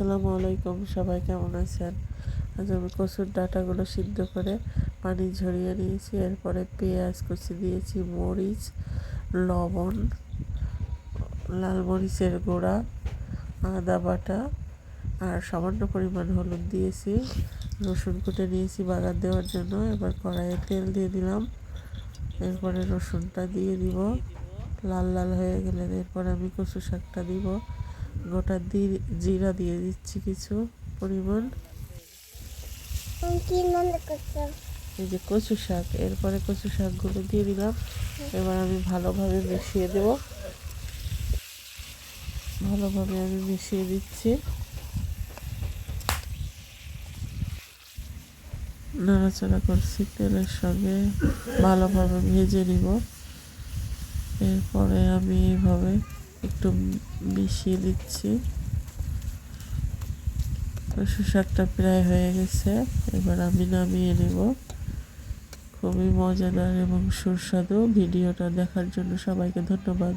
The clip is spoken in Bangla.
আসসালামু আলাইকুম, সবাই কেমন আছেন? আজ আমি কচুর ডাঁটাগুলো সিদ্ধ করে পানি ঝরিয়ে নিয়েছি। এরপরে পেঁয়াজ কুচি দিয়েছি, মরিচ, লবণ, লাল মরিচের গুঁড়া, আদা বাটা আর সামান্য পরিমাণ হলুদ দিয়েছি। রসুন কুটে নিয়েছি বাগার দেওয়ার জন্য। এবার কড়াইয়ে তেল দিয়ে দিলাম। এরপরে রসুনটা দিয়ে দিব। লাল লাল হয়ে গেলে এরপর আমি কচু শাকটা দিব। গোটা জিরা দিয়ে দিচ্ছি কিছু পরিমাণ। এই যে কচু শাক এরপরে কচু শাকগুলো দিয়ে দিলাম। এবার আমি ভালোভাবে মিশিয়ে দেব। ভালোভাবে আমি মিশিয়ে দিচ্ছি। নাড়াচাড়া করছি তেলের সঙ্গে। ভালোভাবে ভেজে নিব। এরপরে আমি এইভাবে একটু মিশিয়ে দিচ্ছি। কচু শাকটা প্রায় হয়ে গেছে। এবার আমি নামিয়ে নেব। খুবই মজাদার এবং সুস্বাদু ভিডিওটা দেখার জন্য সবাইকে ধন্যবাদ।